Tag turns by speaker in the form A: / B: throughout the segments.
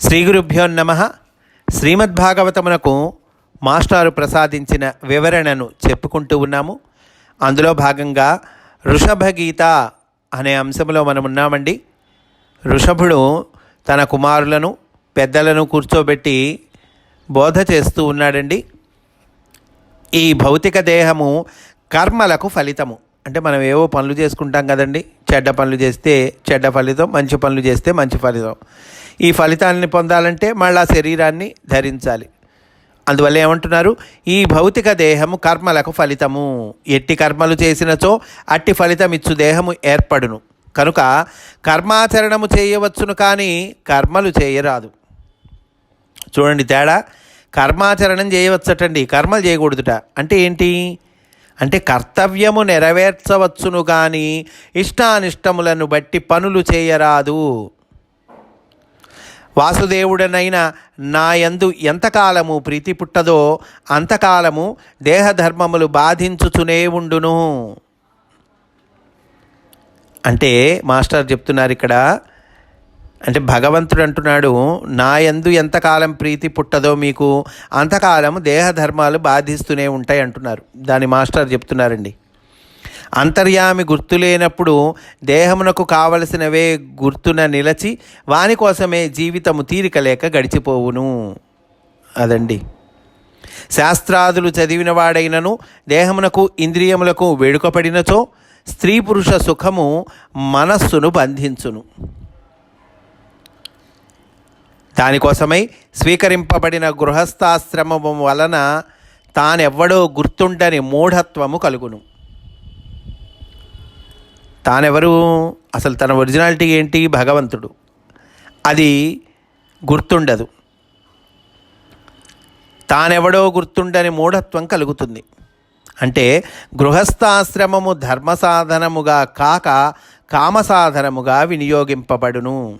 A: శ్రీ గురుభ్యో నమ. శ్రీమద్భాగవతమునకు మాస్టారు ప్రసాదించిన వివరణను చెప్పుకుంటూ ఉన్నాము. అందులో భాగంగా ఋషభగీత అనే అంశంలో మనం ఉన్నామండి. ఋషభుడు తన కుమారులను పెద్దలను కూర్చోబెట్టి బోధ చేస్తూ ఉన్నాడండి. ఈ భౌతిక దేహము కర్మలకు ఫలితము. అంటే మనం ఏవో పనులు చేసుకుంటాం కదండి. చెడ్డ పనులు చేస్తే చెడ్డ ఫలితం మంచి పనులు చేస్తే మంచి ఫలితం. ఈ ఫలితాలని పొందాలంటే మళ్ళా శరీరాన్ని ధరించాలి. అందువల్ల ఏమంటున్నారు? ఈ భౌతిక దేహము కర్మలకు ఫలితము. ఎట్టి కర్మలు చేసినచో అట్టి ఫలితం ఇచ్చు దేహము ఏర్పడును. కనుక కర్మాచరణము చేయవచ్చును కానీ కర్మలు చేయరాదు. చూడండి తేడా. కర్మాచరణం చేయవచ్చటండి. కర్మలు చేయకూడదుట. అంటే ఏంటి? అంటే కర్తవ్యము నెరవేర్చవచ్చును కానీ ఇష్టానిష్టములను బట్టి పనులు చేయరాదు. వాసుదేవుడనైన నాయందు ఎంతకాలము ప్రీతి పుట్టదో అంతకాలము దేహధర్మములు బాధించుచునే ఉండును. అంటే మాస్టర్ చెప్తున్నారు ఇక్కడ అంటే భగవంతుడు అంటున్నాడు నా యందు ఎంతకాలం ప్రీతి పుట్టదో మీకు అంతకాలం దేహధర్మాలు బాధిస్తూనే ఉంటాయి అంటున్నారు. దాని మాస్టర్ చెప్తున్నారండి. అంతర్యామి గుర్తులేనప్పుడు దేహమునకు కావలసినవే గుర్తున నిలచి వాని కోసమే జీవితము తీరిక లేక గడిచిపోవును. అదండి. శాస్త్రాదులు చదివిన వాడైనను దేహమునకు ఇంద్రియములకు వేడుకపడినచో స్త్రీ పురుష సుఖము మనస్సును బంధించును. దానికోసమై స్వీకరింపబడిన గృహస్థాశ్రమము వలన తానెవ్వడో గుర్తుండని మూఢత్వము కలుగును. తానెవరు? అసలు తన ఒరిజినాలిటీ ఏంటి? భగవంతుడు. అది గుర్తుండదు. తానెవడో గుర్తుండని మూఢత్వం కలుగుతుంది. అంటే గృహస్థాశ్రమము ధర్మ సాధనముగా కాక కామసాధనముగా వినియోగింపబడును.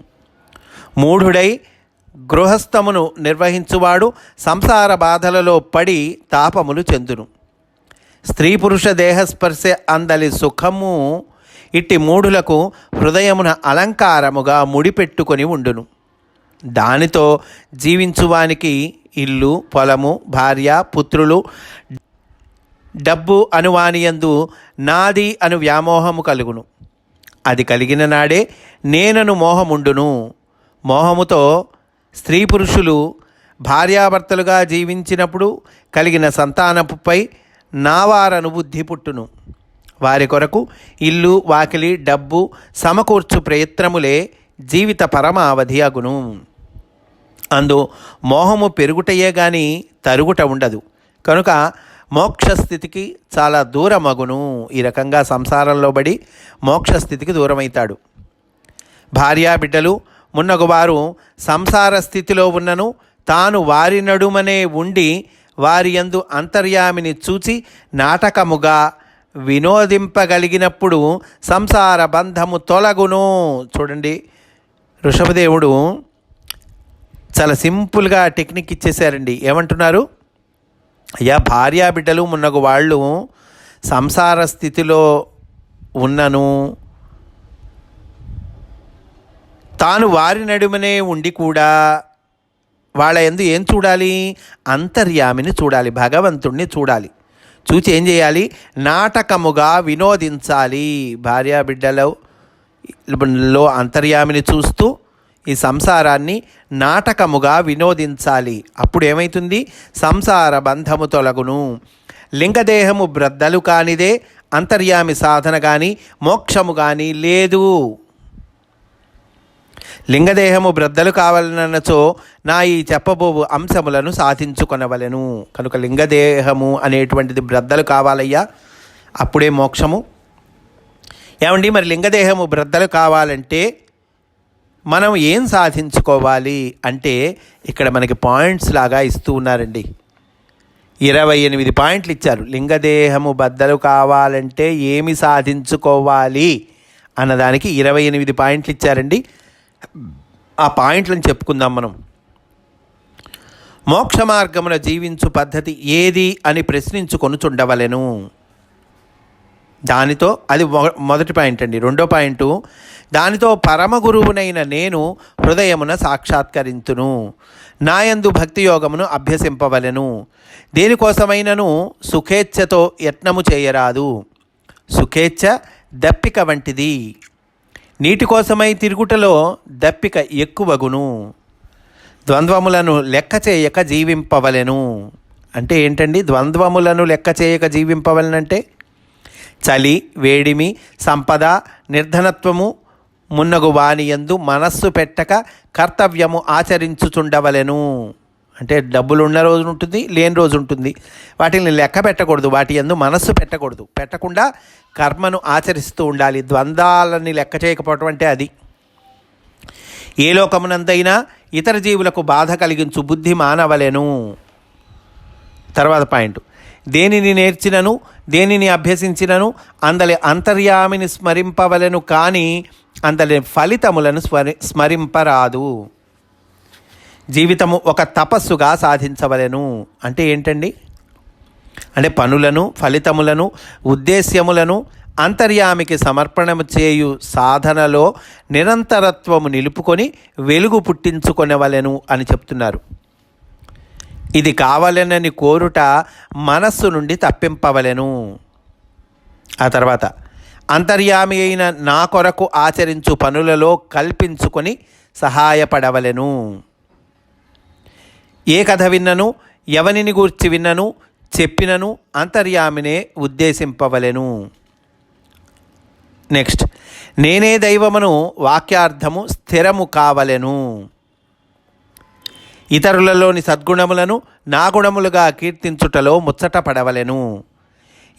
A: మూఢుడై గృహస్థమును నిర్వహించువాడు సంసార బాధలలో పడి తాపములు చెందును. స్త్రీ పురుష దేహస్పర్శ అందలి సుఖము ఇట్టి మూఢులకు హృదయమున అలంకారముగా ముడిపెట్టుకొని ఉండును. దానితో జీవించువానికి ఇల్లు పొలము భార్య పుత్రులు డబ్బు అనువానియందు నాది అను వ్యామోహము కలుగును. అది కలిగిన నాడే నేనను మోహముండును. మోహముతో స్త్రీ పురుషులు భార్యాభర్తలుగా జీవించినప్పుడు కలిగిన సంతానపుపై నావారను బుద్ధి పుట్టును. వారి కొరకు ఇల్లు వాకిలి డబ్బు సమకూర్చు ప్రయత్నములే జీవిత పరమావధి అగును అందు మోహము పెరుగుటయే గాని తరుగుట ఉండదు. కనుక మోక్షస్థితికి చాలా దూరమగును. ఈ రకంగా సంసారంలో బడి మోక్షస్థితికి దూరమవుతాడు భార్యా బిడ్డలు మున్నగువారు సంసార స్థితిలో ఉన్నను తాను వారి నడుమనే ఉండి వారి యందు అంతర్యామిని చూచి నాటకముగా వినోదింపగలిగినప్పుడు సంసార బంధము తొలగును. చూడండి ఋషభదేవుడు చాలా సింపుల్గా టెక్నిక్ ఇచ్చేశారండి ఏమంటున్నారు? అయ్యా భార్యా బిడ్డలు మున్నగు వాళ్ళు సంసార స్థితిలో ఉన్నను. తాను వారి నడుమనే ఉండి కూడా వాళ్ళ ఎందు ఏం చూడాలి? అంతర్యామిని చూడాలి భగవంతుణ్ణి చూడాలి. చూచి ఏం చేయాలి? నాటకముగా వినోదించాలి. భార్యా బిడ్డలో లో అంతర్యామిని చూస్తూ ఈ సంసారాన్ని నాటకముగా వినోదించాలి. అప్పుడు ఏమవుతుంది సంసార బంధము తొలగును. లింగదేహము బ్రద్దలు కానిదే అంతర్యామి సాధన కానీ మోక్షము కానీ లేదు. లింగదేహము బ్రద్దలు కావాలనచో నా ఈ చెప్పబోవు అంశములను సాధించుకొనవలెను. కనుక లింగదేహము అనేటువంటిది బ్రద్దలు కావాలయ్యా అప్పుడే మోక్షము. ఏమండి మరి లింగదేహము బ్రద్దలు కావాలంటే మనం ఏం సాధించుకోవాలి అంటే ఇక్కడ మనకి పాయింట్స్ లాగా ఇస్తూ ఉన్నారండి. ఇరవై ఎనిమిది పాయింట్లు ఇచ్చారు. లింగదేహము బద్దలు కావాలంటే ఏమి సాధించుకోవాలి అన్నదానికి ఇరవై ఎనిమిది పాయింట్లు ఇచ్చారండి. ఆ పాయింట్లను చెప్పుకుందాం మనం. మోక్ష మార్గమున జీవించు పద్ధతి ఏది అని ప్రశ్నించుకొనుచుండవలెను. దానితో అది మొ- మొదటి పాయింట్ అండి. రెండో పాయింట్ దానితో పరమ గురువునైన నేను హృదయమున సాక్షాత్కరించును నాయందు భక్తి యోగమును అభ్యసింపవలెను. దేనికోసమైనను సుఖేచ్ఛతో యత్నము చేయరాదు. సుఖేచ్ఛ దప్పిక వంటిది. నీటి కోసమై తిరుగుటలో దప్పిక ఎక్కువగును. ద్వంద్వములను లెక్క చేయక జీవింపవలెను. అంటే ఏంటండి? ద్వంద్వములను లెక్క చేయక జీవింపవలనంటే? చలి వేడిమి సంపద నిర్ధనత్వము మున్నగు వాణియందు మనస్సు పెట్టక కర్తవ్యము ఆచరించుచుండవలెను. అంటే డబ్బులు ఉన్న రోజు ఉంటుంది లేని రోజు ఉంటుంది వాటిని లెక్క పెట్టకూడదు. వాటి యందు మనస్సు పెట్టకూడదు. పెట్టకుండా కర్మను ఆచరిస్తూ ఉండాలి. ద్వంద్వాలని లెక్క చేయకపోవటం అంటే అది. ఏ లోకమునందైనా ఇతర జీవులకు బాధ కలిగించు బుద్ధి మానవలెను. తర్వాత పాయింట్. దేనిని నేర్చినను దేనిని అభ్యసించినను అందలి అంతర్యామిని స్మరింపవలెను కానీ అందలి ఫలితములను స్మరి స్మరింపరాదు. జీవితము ఒక తపస్సుగా సాధించవలెను. అంటే ఏంటండి? అంటే పనులను ఫలితములను ఉద్దేశ్యములను అంతర్యామికి సమర్పణము చేయు సాధనలో నిరంతరత్వము నిలుపుకొని వెలుగు పుట్టించుకొనవలెను అని చెప్తున్నారు. ఇది కావాలనని కోరుట మనస్సు నుండి తప్పింపవలెను. ఆ తర్వాత అంతర్యామి అయిన నా కొరకు ఆచరించు పనులలో కల్పించుకొని సహాయపడవలెను. ఏ కథ విన్నను ఎవనిని గూర్చి విన్నను చెప్పినను అంతర్యామినే ఉద్దేశింపవలెను. నెక్స్ట్ నేనే దైవమును వాక్యార్థము స్థిరము కావలెను. ఇతరులలోని సద్గుణములను నా గుణములుగా కీర్తించుటలో ముచ్చట పడవలెను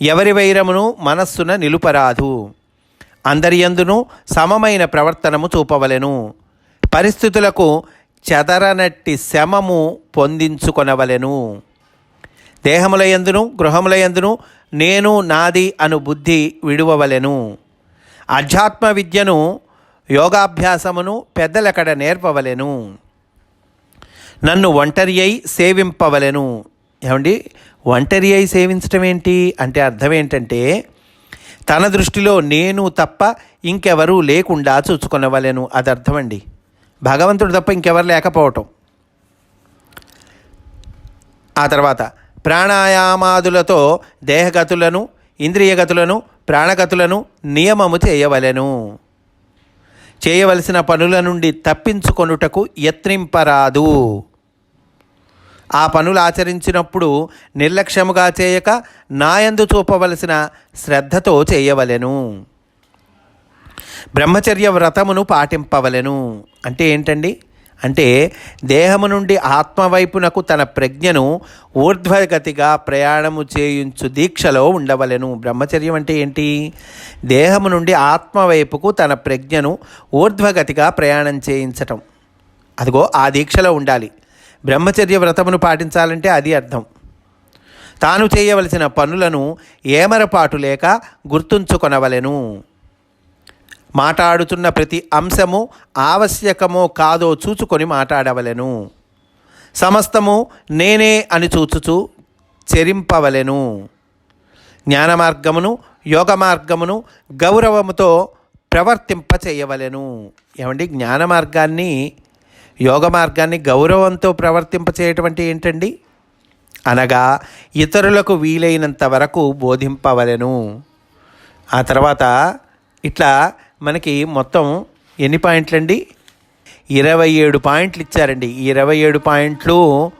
A: ఎవరి వైరమును మనస్సున నిలుపరాదు. అందరియందును సమమైన ప్రవర్తనము చూపవలెను. పరిస్థితులకు చెదరనట్టి శమము పొందించుకొనవలెను. దేహములయందును గృహములయందును నేను నాది అను బుద్ధి విడువవలెను. అధ్యాత్మ విద్యను యోగాభ్యాసమును పెద్దలెక్కడ నేర్పవలెను? నన్ను ఒంటరి అయి సేవింపవలెను. ఏమండి? ఒంటరి అయి సేవించటం ఏంటి అంటే అర్థం ఏంటంటే తన దృష్టిలో నేను తప్ప ఇంకెవరూ లేకుండా చూసుకొనవలెను అది అర్థమండి భగవంతుడు తప్ప ఇంకెవరు లేకపోవటం. ఆ తర్వాత ప్రాణాయామాదులతో దేహగతులను ఇంద్రియగతులను ప్రాణగతులను నియమము చేయవలెను. చేయవలసిన పనుల నుండి తప్పించుకొనుటకు యత్నింపరాదు. ఆ పనులు ఆచరించినప్పుడు నిర్లక్ష్యముగా చేయక నాయందు చూపవలసిన శ్రద్ధతో చేయవలెను. బ్రహ్మచర్య వ్రతమును పాటింపవలెను. అంటే ఏంటండి? అంటే దేహము నుండి ఆత్మవైపునకు తన ప్రజ్ఞను ఊర్ధ్వగతిగా ప్రయాణము చేయించు దీక్షలో ఉండవలెను. బ్రహ్మచర్యం అంటే ఏంటి? దేహము నుండి ఆత్మవైపుకు తన ప్రజ్ఞను ఊర్ధ్వగతిగా ప్రయాణం చేయించటం. అదిగో ఆ దీక్షలో ఉండాలి. బ్రహ్మచర్య వ్రతమును పాటించాలంటే అది అర్థం. తాను చేయవలసిన పనులను ఏమరపాటు లేక గుర్తుంచుకొనవలెను. మాట్లాడుతున్న ప్రతి అంశము ఆవశ్యకమో కాదో చూచుకొని మాట్లాడవలెను సమస్తము నేనే అని చూచుచు చెరింపవలెను. జ్ఞాన మార్గమును యోగ మార్గమును గౌరవముతో ప్రవర్తింప చేయవలెను ఏమండి? జ్ఞాన మార్గాన్ని యోగ మార్గాన్ని గౌరవంతో ప్రవర్తింప చేయటమంటే అంటే ఏంటండి? అనగా ఇతరులకు వీలైనంత వరకు బోధింపవలెను. ఆ తర్వాత ఇట్లా మనకి మొత్తం ఎన్ని పాయింట్లండి? ఇరవై ఏడు పాయింట్లు ఇచ్చారండి. ఇరవై ఏడు పాయింట్లు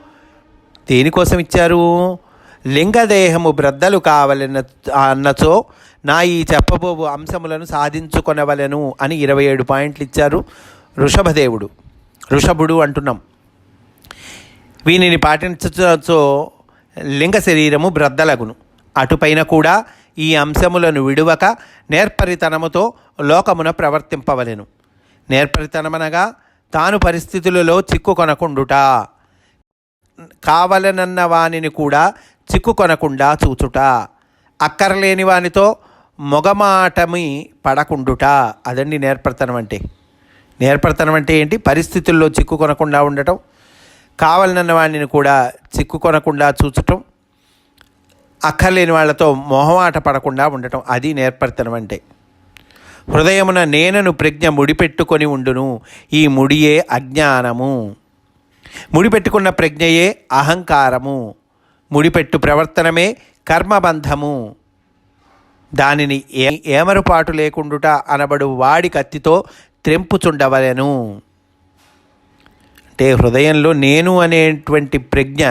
A: దేనికోసం ఇచ్చారు? లింగదేహము బ్రద్దలు కావలన అన్నచో నా ఈ చెప్పబోవు అంశములను సాధించుకొనవలెను అని ఇరవై ఏడు పాయింట్లు ఇచ్చారు ఋషభదేవుడు. ఋషభుడు అంటున్నాం. వీనిని పాటించచో లింగ శరీరము బ్రద్దలగును. అటుపైన కూడా ఈ అంశములను విడువక నేర్పరితనముతో లోకమున ప్రవర్తింపవలెను. నేర్పరితనమనగా తాను పరిస్థితులలో చిక్కుకొనకుండుట. కావలనన్న వానిని కూడా చిక్కుకొనకుండా చూచుట. అక్కరలేని వానితో మొగమాటమి పడకుండుట. అదండి నేర్పడతనం అంటే నేర్పడతనం అంటే ఏంటి? పరిస్థితుల్లో చిక్కుకొనకుండా ఉండటం. కావాలన్న వాడిని కూడా చిక్కుకొనకుండా చూచటం. అక్కర్లేని వాళ్ళతో మొహమాట పడకుండా ఉండటం అది నేర్పడతనం అంటే. హృదయమున నేనను ప్రజ్ఞ ముడిపెట్టుకొని ఉండును ఈ ముడియే అజ్ఞానము. ముడిపెట్టుకున్న ప్రజ్ఞయే అహంకారము. ముడిపెట్టు ప్రవర్తనమే కర్మబంధము. దానిని ఏ ఏమరుపాటు లేకుండుట అనబడు వాడి కత్తితో త్రెంపుచుండవలెను. అంటే హృదయంలో నేను అనేటువంటి ప్రజ్ఞ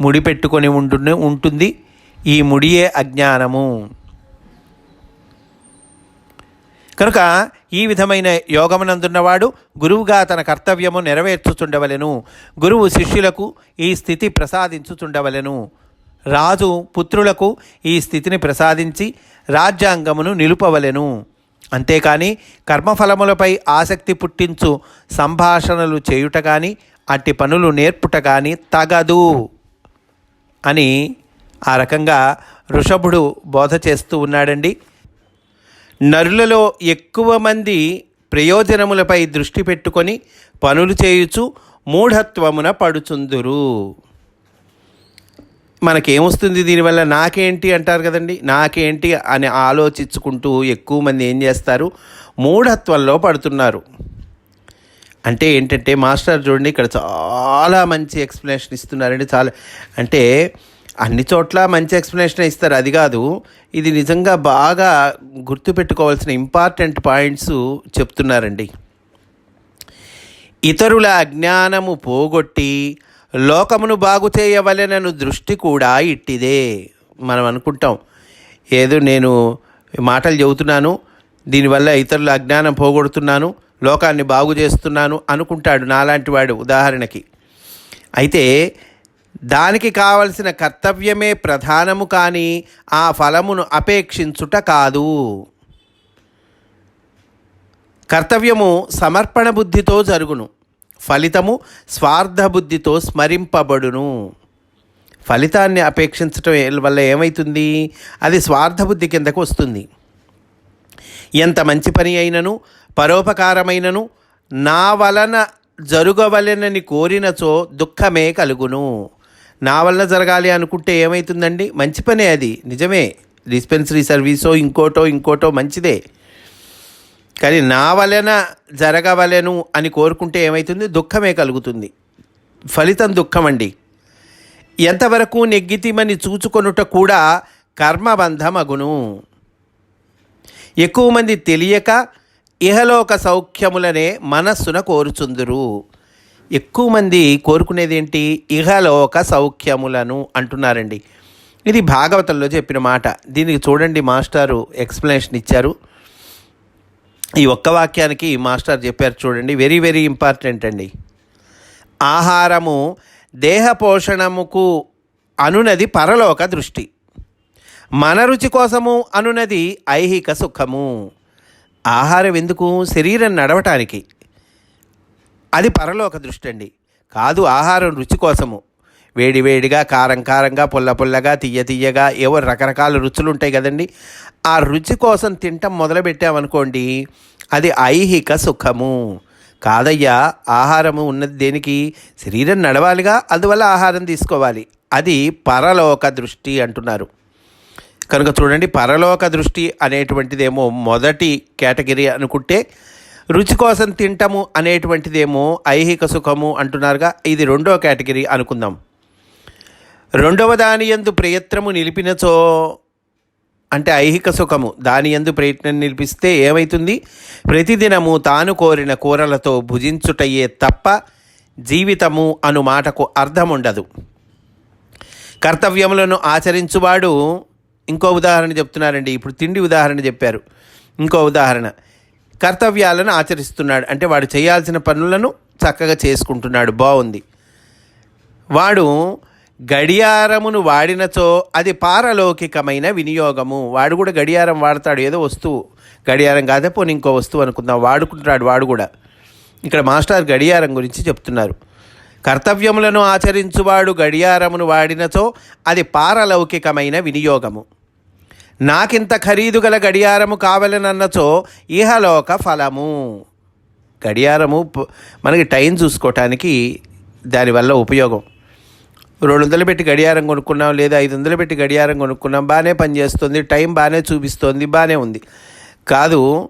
A: ముడిపెట్టుకొని ఉంటు ఉంటుంది. ఈ ముడియే అజ్ఞానము. కనుక ఈ విధమైన యోగమునందున్నవాడు గురువుగా తన కర్తవ్యము నెరవేర్చుచుండవలెను. గురువు శిష్యులకు ఈ స్థితి ప్రసాదించుచుండవలెను. రాజు పుత్రులకు ఈ స్థితిని ప్రసాదించి రాజ్యాంగమును నిలుపవలెను. అంతేకాని కర్మఫలములపై ఆసక్తి పుట్టించు సంభాషణలు చేయుట కానీ అట్టి పనులు నేర్పుట కానీ తగదు అని ఆ రకంగా ఋషభుడు బోధ చేస్తూ ఉన్నాడండి. నరులలో ఎక్కువ మంది ప్రయోజనములపై దృష్టి పెట్టుకొని పనులు చేయుచు మూఢత్వమున పడుచుందురు. మనకేమొస్తుంది దీనివల్ల నాకేంటి అంటారు కదండి. నాకేంటి అని ఆలోచించుకుంటూ ఎక్కువ మంది ఏం చేస్తారు? మూఢత్వంలో పడుతున్నారు. అంటే ఏంటంటే మాస్టర్ చూడండి ఇక్కడ చాలా మంచి ఎక్స్ప్లెనేషన్ ఇస్తున్నారండి. చాలా అంటే అన్ని చోట్ల మంచి ఎక్స్ప్లెనేషన్ ఇస్తారు. అది కాదు ఇది నిజంగా బాగా గుర్తుపెట్టుకోవాల్సిన ఇంపార్టెంట్ పాయింట్స్ చెప్తున్నారండి. ఇతరుల అజ్ఞానము పోగొట్టి లోకమును బాగు చేయవలెనను దృష్టి కూడా ఇట్టిదే. మనం అనుకుంటాం ఏదో నేను మాటలు చెబుతున్నాను దీనివల్ల ఇతరుల అజ్ఞానం పోగొడుతున్నాను లోకాన్ని బాగు చేస్తున్నాను అనుకుంటాడు నాలాంటి వాడు ఉదాహరణకి. అయితే దానికి కావలసిన కర్తవ్యమే ప్రధానము కానీ ఆ ఫలమును అపేక్షించుట కాదు. కర్తవ్యము సమర్పణ బుద్ధితో జరుగును. ఫలితము స్వార్థ బుద్ధితో స్మరింపబడును. ఫలితాన్ని అపేక్షించటం వల్ల ఏమవుతుంది అది స్వార్థ బుద్ధి కిందకు వస్తుంది. ఎంత మంచి పని అయినను పరోపకారమైనను నా వలన జరుగవలెనని కోరినచో దుఃఖమే కలుగును. నా వలన జరగాలి అనుకుంటే ఏమవుతుందండి మంచి పనే అది. నిజమే. డిస్పెన్సరీ సర్వీసో ఇంకోటో ఇంకోటో మంచిదే. కానీ నా వలన జరగవలెను అని కోరుకుంటే ఏమవుతుంది దుఃఖమే కలుగుతుంది. ఫలితం దుఃఖం అండి ఎంతవరకు నెగ్గితిమని చూచుకొనుట కూడా కర్మబంధమగును. ఎక్కువ మంది తెలియక ఇహలోక సౌఖ్యములనే మనస్సున కోరుచుందురు. ఎక్కువ మంది కోరుకునేది ఏంటి ఇహలోక సౌఖ్యములను అంటున్నారండి. ఇది భాగవతంలో చెప్పిన మాట. దీనికి చూడండి మాస్టారు ఎక్స్ప్లెనేషన్ ఇచ్చారు. ఈ ఒక్క వాక్యానికి మాస్టర్ చెప్పారు చూడండి. వెరీ వెరీ ఇంపార్టెంట్ అండి. ఆహారము దేహ పోషణముకు అనునది పరలోక దృష్టి. మన రుచి కోసము అనునది ఐహిక సుఖము. ఆహారం ఎందుకు? శరీరం నడవటానికి. అది పరలోక దృష్టి అండి. కాదు ఆహారం రుచి కోసము. వేడివేడిగా కారం కారంగా పుల్ల పుల్లగా తీయ తీయగా ఏవో రకరకాల రుచులు ఉంటాయి కదండి. ఆ రుచి కోసం తింటం మొదలుపెట్టామనుకోండి అది ఐహిక సుఖము. కాదయ్యా ఆహారము ఉన్నది దేనికి? శరీరం నడవాలిగా అందువల్ల ఆహారం తీసుకోవాలి. అది పరలోక దృష్టి అంటున్నారు. కనుక చూడండి పరలోక దృష్టి అనేటువంటిదేమో మొదటి కేటగిరీ అనుకుంటే రుచి కోసం తింటము అనేటువంటిదేమో ఐహిక సుఖము అంటున్నారుగా. ఇది రెండో కేటగిరీ అనుకుందాం. రెండవ దాని ఎందు ప్రయత్నము నిలిపినచో అంటే ఐహిక సుఖము దాని ఎందు ప్రయత్నం నిలిపిస్తే ఏమవుతుంది ప్రతిదినము తాను కోరిన కూరలతో భుజించుటయ్యే తప్ప జీవితము అను మాటకు అర్థం ఉండదు కర్తవ్యములను ఆచరించువాడు ఇంకో ఉదాహరణ చెప్తున్నారండి. ఇప్పుడు తిండి ఉదాహరణ చెప్పారు. ఇంకో ఉదాహరణ. కర్తవ్యాలను ఆచరిస్తున్నాడు. అంటే వాడు చేయాల్సిన పనులను చక్కగా చేసుకుంటున్నాడు. బాగుంది. వాడు గడియారమును వాడినచో అది పారలౌకికమైన వినియోగము. వాడు కూడా గడియారం వాడతాడు. ఏదో వస్తువు. గడియారం కాదే పోనీ ఇంకో వస్తువు అనుకుందాం. వాడుకుంటున్నాడు వాడు కూడా. ఇక్కడ మాస్టర్ గడియారం గురించి చెప్తున్నారు. కర్తవ్యములను ఆచరించువాడు గడియారమును వాడినచో అది పారలౌకికమైన వినియోగము. నాకింత ఖరీదు గల గడియారము కావలనన్నచో ఇహలోక ఫలము. గడియారము మనకి టైం చూసుకోవటానికి దానివల్ల ఉపయోగం. రెండు వందలు పెట్టి గడియారం కొనుక్కున్నాం లేదా ఐదు వందలు పెట్టి గడియారం కొనుక్కున్నాం బాగానే పనిచేస్తుంది టైం బాగానే చూపిస్తోంది బాగానే ఉంది. కాదు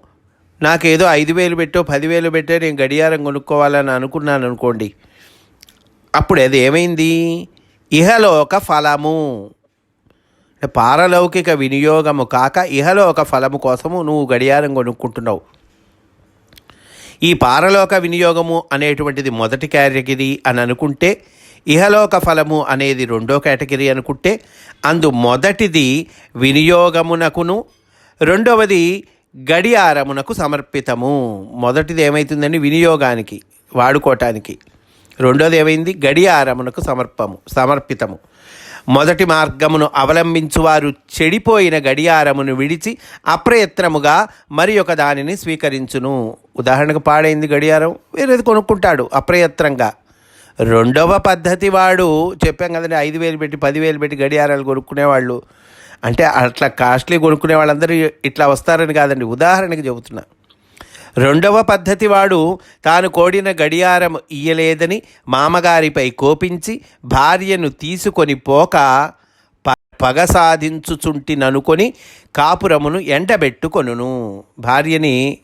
A: నాకేదో ఐదు వేలు పెట్టో పదివేలు పెట్టో నేను గడియారం కొనుక్కోవాలని అనుకున్నాను అనుకోండి. అప్పుడు అది ఏమైంది? ఇహలోక ఫలము. పారలౌకిక వినియోగము కాక ఇహలోక ఫలము కోసము నువ్వు గడియారం కొనుక్కుంటున్నావు. ఈ పారలోక వినియోగము అనేటువంటిది మొదటి కేటగిరీ అని అనుకుంటే ఇహలోక ఫలము అనేది రెండో కేటగిరీ అనుకుంటే అందు మొదటిది వినియోగమునకును రెండవది గడియారమునకు సమర్పితము. మొదటిది ఏమవుతుందని వినియోగానికి వాడుకోవటానికి రెండోది ఏమైంది? గడియారమునకు సమర్పము సమర్పితము. మొదటి మార్గమును అవలంబించువారు చెడిపోయిన గడియారమును విడిచి అప్రయత్నముగా మరి ఒక దానిని స్వీకరించును. ఉదాహరణకు పాడైంది గడియారం వేరేది కొనుక్కుంటాడు అప్రయత్నంగా. రెండవ పద్ధతి వాడు చెప్పాం కదండి ఐదు వేలు పెట్టి పదివేలు పెట్టి గడియారాలు కొనుక్కునేవాళ్ళు. అంటే అట్లా కాస్ట్లీ కొనుక్కునే వాళ్ళందరూ ఇట్లా వస్తారని కాదండి ఉదాహరణకి చెబుతున్నా. రెండవ పద్ధతి వాడు తాను కోడిన గడియారం ఇయ్యలేదని మామగారిపై కోపించి భార్యను తీసుకొని పోక ప- పగ సాధించుచుంటిననుకొని కాపురమును ఎండబెట్టుకొనును. భార్యని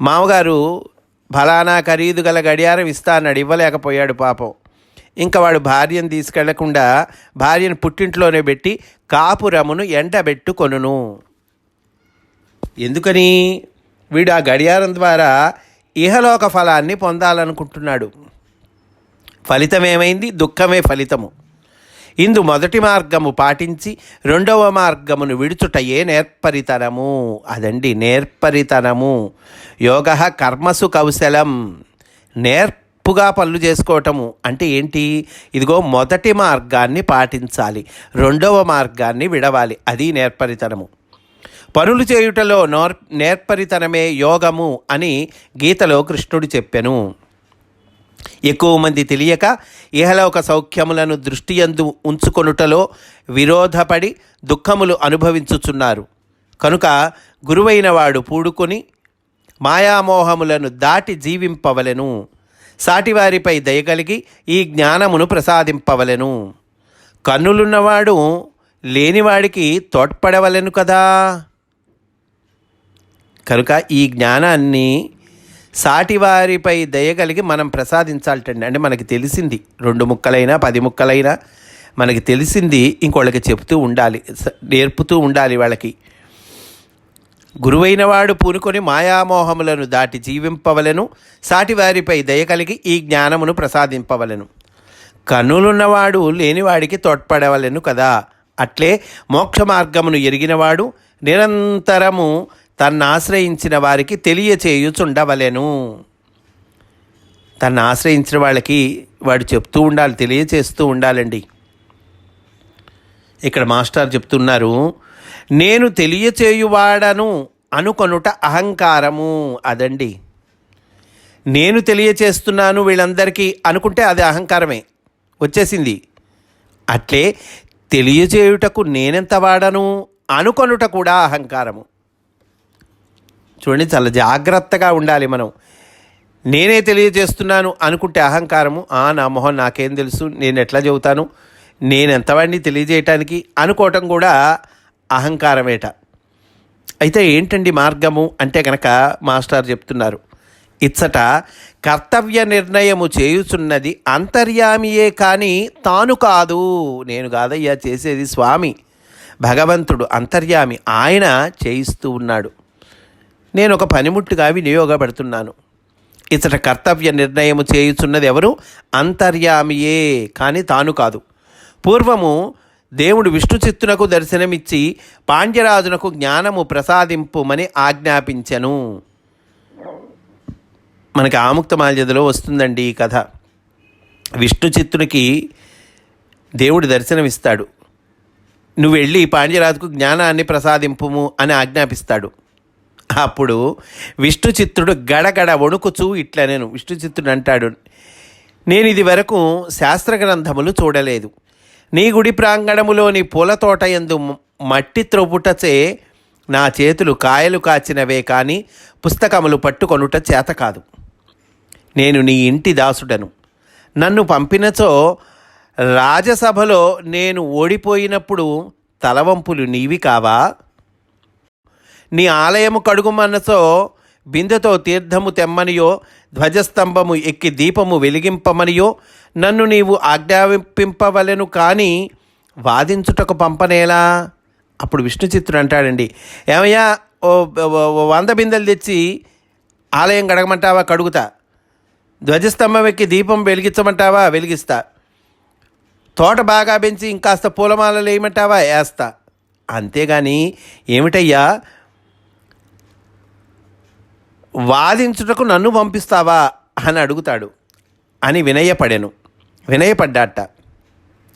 A: మామగారు ఫలానా ఖరీదు గల గడియారం ఇస్తా ఇవ్వలేకపోయాడు పాపం. ఇంకా వాడు భార్యను తీసుకెళ్ళకుండా భార్యను పుట్టింట్లోనే పెట్టి కాపురమును ఎండబెట్టుకొనును. ఎందుకని? వీడు ఆ గడియారం ద్వారా ఇహలోక ఫలాన్ని పొందాలనుకుంటున్నాడు. ఫలితం ఏమైంది దుఃఖమే ఫలితము. ఇందు మొదటి మార్గము పాటించి రెండవ మార్గమును విడుచుటయే నేర్పరితనము. అదండి నేర్పరితనము. యోగ కర్మసు కౌశలం. నేర్పుగా పనులు చేసుకోవటము అంటే ఏంటి? ఇదిగో మొదటి మార్గాన్ని పాటించాలి. రెండవ మార్గాన్ని విడవాలి. అది నేర్పరితనము. పనులు చేయుటలో నోర్ నేర్పరితనమే యోగము అని గీతలో కృష్ణుడు చెప్పెను. ఎక్కువ మంది తెలియక ఇహలోక సౌఖ్యములను దృష్టియందు ఉంచుకొనుటలో విరోధపడి దుఃఖములు అనుభవించుచున్నారు. కనుక గురువైన వాడు పూడుకొని మాయామోహములను దాటి జీవింపవలెను. సాటివారిపై దయగలిగి ఈ జ్ఞానమును ప్రసాదింపవలెను. కన్నులున్నవాడు లేనివాడికి తోడ్పడవలెను కదా? కనుక ఈ జ్ఞానాన్ని సాటివారిపై దయగలిగి మనం ప్రసాదించాలటండి. అంటే మనకి తెలిసింది రెండు ముక్కలైనా పది ముక్కలైనా మనకి తెలిసింది ఇంకోళ్ళకి చెప్తూ ఉండాలి స- నేర్పుతూ ఉండాలి వాళ్ళకి. గురువైన వాడు పూనుకొని మాయామోహములను దాటి జీవింపవలెను సాటివారిపై దయ కలిగి ఈ జ్ఞానమును ప్రసాదింపవలెను. కన్నులున్నవాడు లేనివాడికి తోడ్పడవలెను కదా. అట్లే మోక్ష మార్గమును ఎరిగినవాడు నిరంతరము తన్ను ఆశ్రయించిన వారికి తెలియచేయుచుండవలెను. తన్ను ఆశ్రయించిన వాళ్ళకి వాడు చెప్తూ ఉండాలి తెలియచేస్తూ ఉండాలండి. ఇక్కడ మాస్టర్ చెప్తున్నారు నేను తెలియచేయువాడను అనుకొనుట అహంకారము. అదండి. నేను తెలియచేస్తున్నాను వీళ్ళందరికీ అనుకుంటే అది అహంకారమే. వచ్చేసింది. అట్లే తెలియచేయుటకు నేనెంత వాడను? అనుకొనుట కూడా అహంకారము. చూడండి చాలా జాగ్రత్తగా ఉండాలి మనం. నేనే తెలియజేస్తున్నాను అనుకుంటే అహంకారము ఆ నా మొహం నాకేం తెలుసు నేను ఎట్లా చెబుతాను నేను ఎంతవాడిని తెలియజేయటానికి అనుకోవటం కూడా అహంకారమేట. అయితే ఏంటండి మార్గము అంటే కనుక మాస్టర్ చెప్తున్నారు. ఇచ్చట కర్తవ్య నిర్ణయము చేయుచున్నది అంతర్యామియే కానీ తాను కాదు నేను కాదయ్యా చేసేది స్వామి. భగవంతుడు అంతర్యామి ఆయన చేయిస్తూ ఉన్నాడు. నేను ఒక పనిముట్టుగా వినియోగపడుతున్నాను ఇతర కర్తవ్య నిర్ణయము చేయుచున్నది ఎవరు? అంతర్యామియే కానీ తాను కాదు. పూర్వము దేవుడు విష్ణు చిత్తునకు దర్శనమిచ్చి పాండ్యరాజునకు జ్ఞానము ప్రసాదింపుమని ఆజ్ఞాపించను. మనకి ఆముక్త మాల్యదలో వస్తుందండి ఈ కథ. విష్ణు చిత్తునికి దేవుడు దర్శనమిస్తాడు. నువ్వు వెళ్ళి పాండ్యరాజుకు జ్ఞానాన్ని ప్రసాదింపుము అని ఆజ్ఞాపిస్తాడు. అప్పుడు విష్ణుచిత్రుడు గడగడ వణుకుచూ ఇట్లా నేను విష్ణుచిత్రుడు అంటాడు నేను ఇది వరకు శాస్త్ర గ్రంథములు చూడలేదు. నీ గుడి ప్రాంగణములోని పూల తోట యందు మట్టి త్రొబుటచే నా చేతులు కాయలు కాచినవే కానీ పుస్తకములు పట్టుకొనుట చేత కాదు. నేను నీ ఇంటి దాసుడను. నన్ను పంపినచో రాజసభలో నేను ఓడిపోయినప్పుడు తలవంపులు నీవి కావా? నీ ఆలయము కడుగు మనసో బిందెతో తీర్థము తెమ్మనియో ధ్వజస్తంభము ఎక్కి దీపము వెలిగింపమనియో నన్ను నీవు ఆజ్ఞాపింపవలెను కానీ వాదించుటకు పంపనేలా? అప్పుడు విష్ణు చిత్రుడు అంటాడండి ఏమయ్యా ఓ వంద బిందెలు తెచ్చి ఆలయం కడగమంటావా? కడుగుతా. ధ్వజస్తంభం ఎక్కి దీపం వెలిగించమంటావా? వెలిగిస్తా. తోట బాగా పెంచి ఇంకాస్త పూలమాలలు వేయమంటావా? వేస్తా. అంతేగాని ఏమిటయ్యా వాదించుటకు నన్ను పంపిస్తావా అని అడుగుతాడు. అని వినయపడెను. వినయపడ్డాట.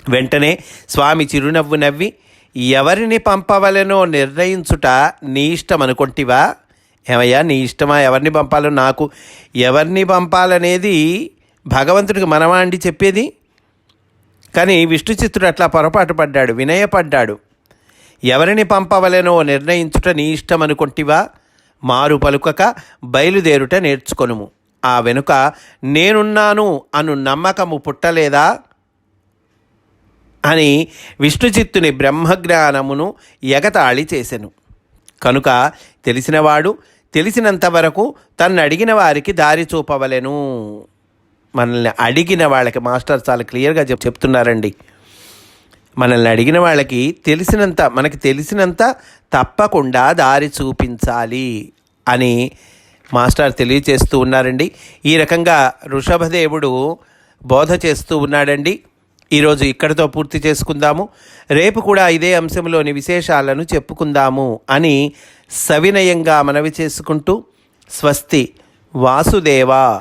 A: వెంటనే స్వామి చిరునవ్వు నవ్వి ఎవరిని పంపవలెనో నిర్ణయించుట నీ ఇష్టం అనుకుంటివా? ఏమయ్యా నీ ఇష్టమా? ఎవరిని పంపాలో నాకు? ఎవరిని పంపాలనేది భగవంతుడికి మనమా అండి చెప్పేది? కానీ విష్ణుచిత్తుడు అట్లా పొరపాటు పడ్డాడు వినయపడ్డాడు. ఎవరిని పంపవలెనో నిర్ణయించుట నీ ఇష్టం అనుకుంటివా? మారు పలుకక బయలుదేరుట నేర్చుకొనుము. ఆ వెనుక నేనున్నాను అను నమ్మకము పుట్టలేదా? అని విష్ణుచిత్తుని బ్రహ్మజ్ఞానమును ఎగతాళి చేసెను. కనుక తెలిసినవాడు తెలిసినంత వరకు తన్ను అడిగిన వారికి దారి చూపవలెను. మనల్ని అడిగిన వాళ్ళకి మాస్టర్ చాలా క్లియర్గా చెప్ చెప్తున్నారండి. మనల్ని అడిగిన వాళ్ళకి తెలిసినంత మనకి తెలిసినంత తప్పకుండా దారి చూపించాలి. అని మాస్టర్ తెలియచేస్తూ ఉన్నారండి. ఈ రకంగా వృషభదేవుడు బోధ చేస్తూ ఉన్నాడండి. ఈరోజు ఇక్కడితో పూర్తి చేసుకుందాము. రేపు కూడా ఇదే అంశంలోని విశేషాలను చెప్పుకుందాము అని సవినయంగా మనవి చేసుకుంటూ స్వస్తి వాసుదేవ.